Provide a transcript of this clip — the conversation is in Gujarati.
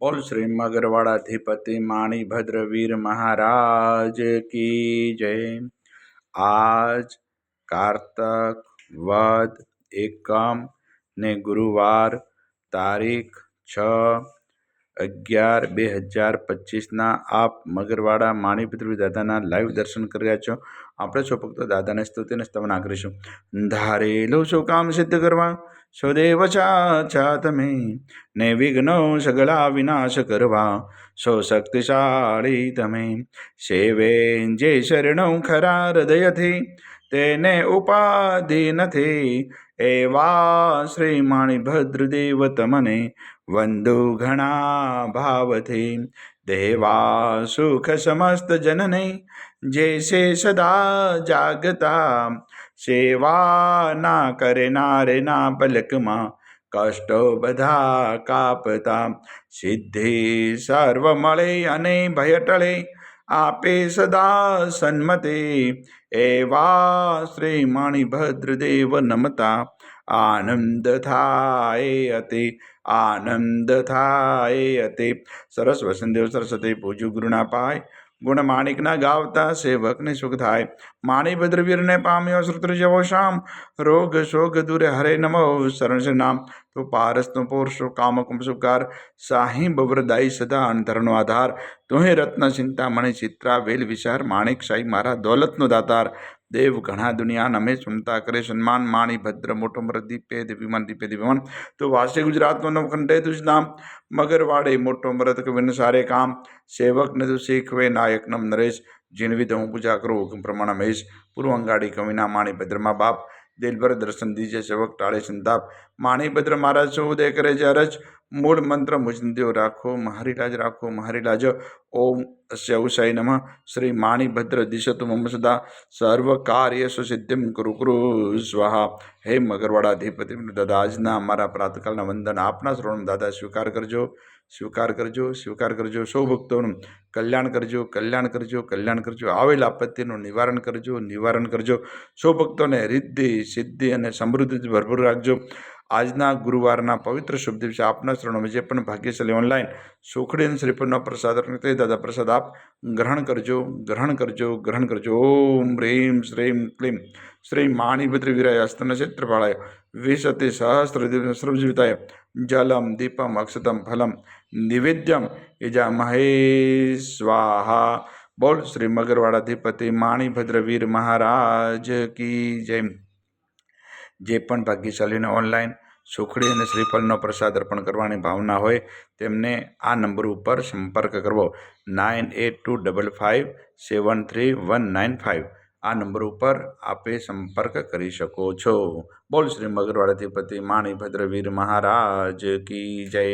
બોલ શ્રી મગરવાડાધિપતિ માણીભદ્ર વીર મહારાજ કી જય. આજ કારતક વદ એકમ ને ગુરુવાર તારીખ છ અગિયાર બે હજાર પચીસના આપ મગરવાડા માણીભદ્ર દાદાના લાઈવ દર્શન કરી રહ્યા છો. આપણે છો ફક્ત દાદાને સ્તુતિને સ્તવના કરીશું. ધારેલું શું કામ સિદ્ધ કરવા? સદૈવ છા તમે ને વિઘ્નો સગળા વિનાશ કરવા સો શક્તિશાળી તમે સેવે જે શરણો ખરા હૃદયથી તેને ઉપાધિ નથી એવા શ્રી માણીભદ્રદેવ તમને વંદુ ઘણા ભાવથી દેવા સુખ સમસ્ત જનને જે છે સદા જાગતા સેવા ના કરનારે ના પલકમાં, કષ્ટો બધા કાપતા. સિદ્ધિ સર્વ મળે અને ભય ટળે, આપે સદા સન્મતે. એવા શ્રી માણીભદ્રદેવ નમતા. આનંદ થાય અતિ, આનંદ થાય અતિ. સરસ વસંતદેવ સરસ્વતી પૂજુ ગુરુના પાય. ગુણ માણિકના ગાવતા સેવકને સુખ થાય. માણીભદ્ર વીરને પામ્યો શ્રુત્ર જેવો શામ. રોગ શોગ દૂરે હરે નમો શરણ નામ. તો પારસનો પોરશો કામ કુંભસુકાર સાહી બવરદાયી સદા અંતરનો આધાર. તુહે રત્ન ચિંતા મણિ ચિત્રા વેલ વિચાર. માણિક સાઈ મારા દોલતનો દાતાર. દેવ ઘણા દુનિયા નમે સુમતા કરે, સન્માન માણી, ભદ્ર, મોટો મર દીપે દિવ્યમાન દીપે દિવ્યમાન તો વાસે ગુજરાતનો નવખંડે તુજ નામ. મગરવાડે મોટો મરત કવિન સારે કામ. સેવકને તું શીખવે, નાયક નમ નરેશ. જીણવી હું પૂજા કરું, હુકમ પ્રમાણ મહેશ. પૂર્વ અંગાડી કવિના માણી, ભદ્રમાં બાપ. દિલભર દર્શન દીજે, સેવક ટાળે સંતાપ. માણીભદ્ર મહારાજ સૌ દે કરે છે અરજ. મૂળ મંત્ર મુજદેવ રાખો મહારી લાજ રાખો મહારી લાજ ઓમ ઉષાય નમઃ. શ્રી માણીભદ્ર દિશતુ મમ સદા. સર્વ કાર્ય સુસિદ્ધિમ કુરુ કુરુ સ્વાહા. હે મગરવાડાધિપતિ દાદા આજના અમારા પ્રાતકાલના વંદન આપના શ્રોણ દાદા, સ્વીકાર કરજો સ્વીકાર કરજો સ્વીકાર કરજો. સૌ ભક્તોનું કલ્યાણ કરજો કલ્યાણ કરજો કલ્યાણ કરજો. આવેલ આપત્તિનું નિવારણ કરજો નિવારણ કરજો. સૌ ભક્તોને રિદ્ધિ, સિદ્ધિ અને સમૃદ્ધિ ભરપૂર રાખજો. આજના ગુરુવારના પવિત્ર શુભ દિવસે આપના શરણોમાં જે પણ ભાગ્યશાળી ઓનલાઈન સુખડી અને શ્રીફળનો પ્રસાદ તે દાદા પ્રસાદ આપ ગ્રહણ કરજો ગ્રહણ કરજો ગ્રહણ કરજો. ઓમ હ્રીમ શ્રીમ ક્લીમ. શ્રી માણીભદ્ર વિરાય હસ્તન ક્ષેત્રપાળાય વિશતિ સહસ્ત્ર સર્વજીવિતાય. જલમ, દીપમ, અક્ષતમ, ફલમ. નિવેદ્યમ. ઇજા મહેશ સ્વાહા. બોલ શ્રી મગરવાડાધિપતિ માણીભદ્ર વીર મહારાજ કી જય. જે પણ ભાગ્યશાળીને ઓનલાઈન સુખડી અને શ્રીફળનો પ્રસાદ અર્પણ કરવાની ભાવના હોય, તેમને આ નંબર ઉપર સંપર્ક કરવો. Nine eight two double five seven three one nine five આ નંબર ઉપર આપે સંપર્ક કરી શકો છો. બોલ શ્રી મગરવાડાધિપતિ માણીભદ્ર વીર મહારાજ કી જય.